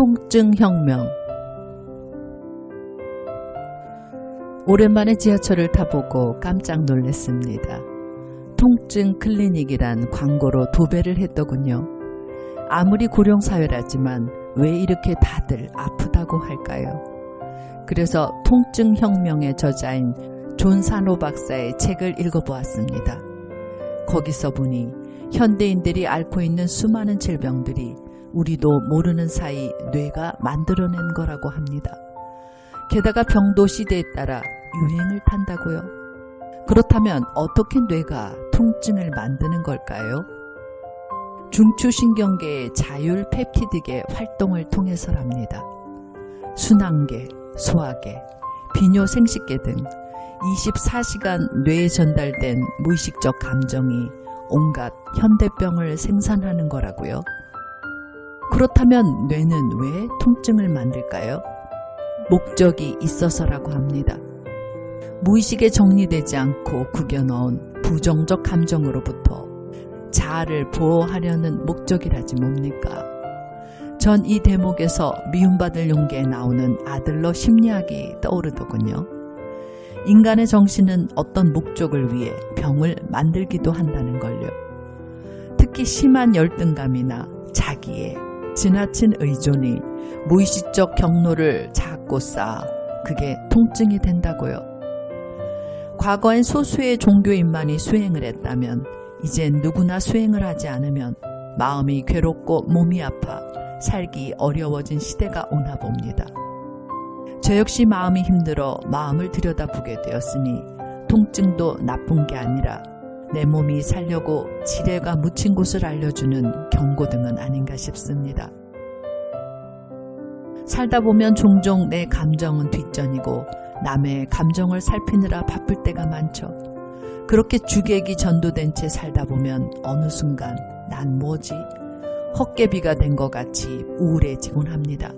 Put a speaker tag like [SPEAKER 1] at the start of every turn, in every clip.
[SPEAKER 1] 통증 혁명 오랜만에 지하철을 타보고 깜짝 놀랐습니다. 통증 클리닉이란 광고로 도배를 했더군요. 아무리 고령사회라지만 왜 이렇게 다들 아프다고 할까요? 그래서 통증 혁명의 저자인 존 산호 박사의 책을 읽어보았습니다. 거기서 보니 현대인들이 앓고 있는 수많은 질병들이 우리도 모르는 사이 뇌가 만들어낸 거라고 합니다. 게다가 병도 시대에 따라 유행을 탄다고요. 그렇다면 어떻게 뇌가 통증을 만드는 걸까요? 중추신경계의 자율 펩티드계 활동을 통해서랍니다. 순환계, 소화계, 비뇨 생식계 등 24시간 뇌에 전달된 무의식적 감정이 온갖 현대병을 생산하는 거라고요. 그렇다면 뇌는 왜 통증을 만들까요? 목적이 있어서라고 합니다. 무의식에 정리되지 않고 구겨넣은 부정적 감정으로부터 자아를 보호하려는 목적이라지 뭡니까? 전 이 대목에서 미움받을 용기에 나오는 아들러 심리학이 떠오르더군요. 인간의 정신은 어떤 목적을 위해 병을 만들기도 한다는 걸요. 특히 심한 열등감이나 자기의 지나친 의존이 무의식적 경로를 자꾸 쌓아 그게 통증이 된다고요. 과거엔 소수의 종교인만이 수행을 했다면 이젠 누구나 수행을 하지 않으면 마음이 괴롭고 몸이 아파 살기 어려워진 시대가 오나 봅니다. 저 역시 마음이 힘들어 마음을 들여다보게 되었으니 통증도 나쁜 게 아니라 내 몸이 살려고 지뢰가 묻힌 곳을 알려주는 경고등은 아닌가 싶습니다. 살다 보면 종종 내 감정은 뒷전이고 남의 감정을 살피느라 바쁠 때가 많죠. 그렇게 주객이 전도된 채 살다 보면 어느 순간 난 뭐지? 헛개비가 된 것 같이 우울해지곤 합니다.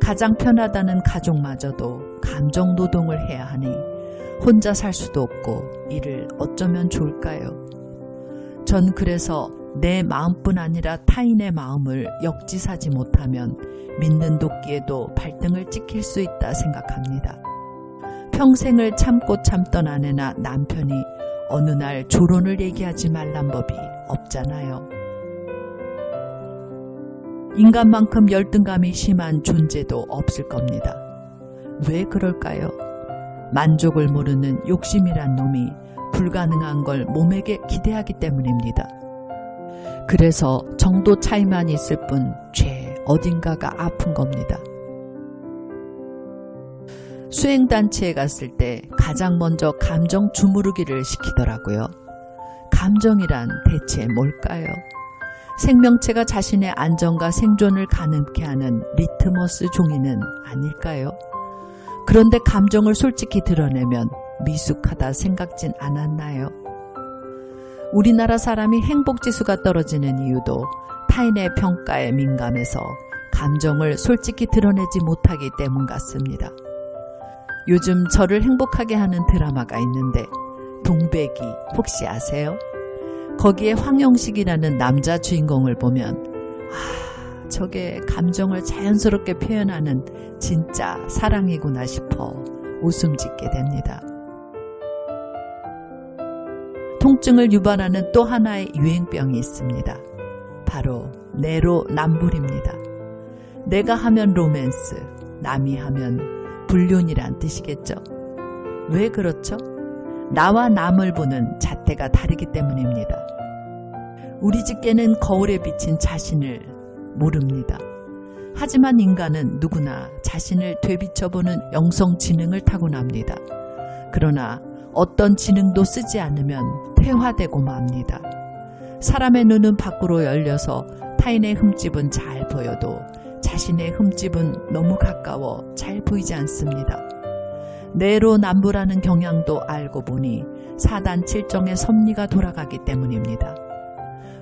[SPEAKER 1] 가장 편하다는 가족마저도 감정 노동을 해야 하니 혼자 살 수도 없고 이를 어쩌면 좋을까요? 전 그래서 내 마음뿐 아니라 타인의 마음을 역지사지 못하면 믿는 도끼에도 발등을 찍힐 수 있다 생각합니다. 평생을 참고 참던 아내나 남편이 어느 날 조론을 얘기하지 말란 법이 없잖아요. 인간만큼 열등감이 심한 존재도 없을 겁니다. 왜 그럴까요? 만족을 모르는 욕심이란 놈이 불가능한 걸 몸에게 기대하기 때문입니다. 그래서 정도 차이만 있을 뿐 죄 어딘가가 아픈 겁니다. 수행단체에 갔을 때 가장 먼저 감정 주무르기를 시키더라고요. 감정이란 대체 뭘까요? 생명체가 자신의 안정과 생존을 가능케 하는 리트머스 종이는 아닐까요? 그런데 감정을 솔직히 드러내면 미숙하다 생각진 않았나요? 우리나라 사람이 행복지수가 떨어지는 이유도 타인의 평가에 민감해서 감정을 솔직히 드러내지 못하기 때문 같습니다. 요즘 저를 행복하게 하는 드라마가 있는데 동백이 혹시 아세요? 거기에 황영식이라는 남자 주인공을 보면 아 저게 감정을 자연스럽게 표현하는 진짜 사랑이구나 싶어 웃음 짓게 됩니다. 통증을 유발하는 또 하나의 유행병이 있습니다. 바로 내로남불입니다. 내가 하면 로맨스, 남이 하면 불륜이란 뜻이겠죠. 왜 그렇죠? 나와 남을 보는 잣대가 다르기 때문입니다. 우리 집게는 거울에 비친 자신을 모릅니다. 하지만 인간은 누구나 자신을 되비춰보는 영성 지능을 타고납니다. 그러나 어떤 지능도 쓰지 않으면 퇴화되고 맙니다. 사람의 눈은 밖으로 열려서 타인의 흠집은 잘 보여도 자신의 흠집은 너무 가까워 잘 보이지 않습니다. 내로남불하는 경향도 알고 보니 사단 칠정의 섭리가 돌아가기 때문입니다.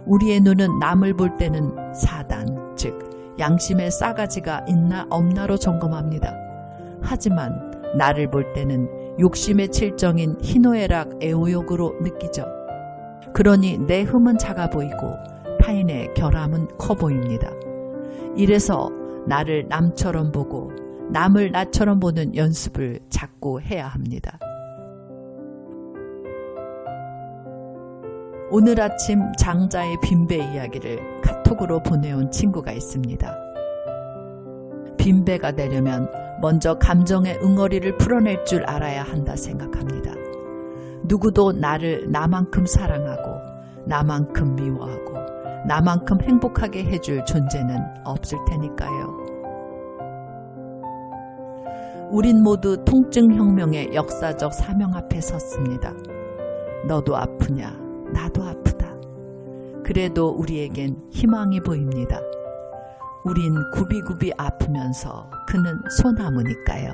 [SPEAKER 1] 우리의 눈은 남을 볼 때는 사단, 즉 양심의 싸가지가 있나 없나로 점검합니다. 하지만 나를 볼 때는 욕심의 칠정인 희노애락 애호욕으로 느끼죠. 그러니 내 흠은 작아 보이고 타인의 결함은 커 보입니다. 이래서 나를 남처럼 보고 남을 나처럼 보는 연습을 자꾸 해야 합니다. 오늘 아침 장자의 빈배 이야기를 카 톡으로 보내온 친구가 있습니다. 빈배가 되려면 먼저 감정의 응어리를 풀어낼 줄 알아야 한다 생각합니다. 누구도 나를 나만큼 사랑하고 나만큼 미워하고 나만큼 행복하게 해줄 존재는 없을 테니까요. 우린 모두 통증혁명의 역사적 사명 앞에 섰습니다. 너도 아프냐? 나도 아프다. 그래도 우리에겐 희망이 보입니다. 우린 굽이굽이 아프면서 그는 소나무니까요.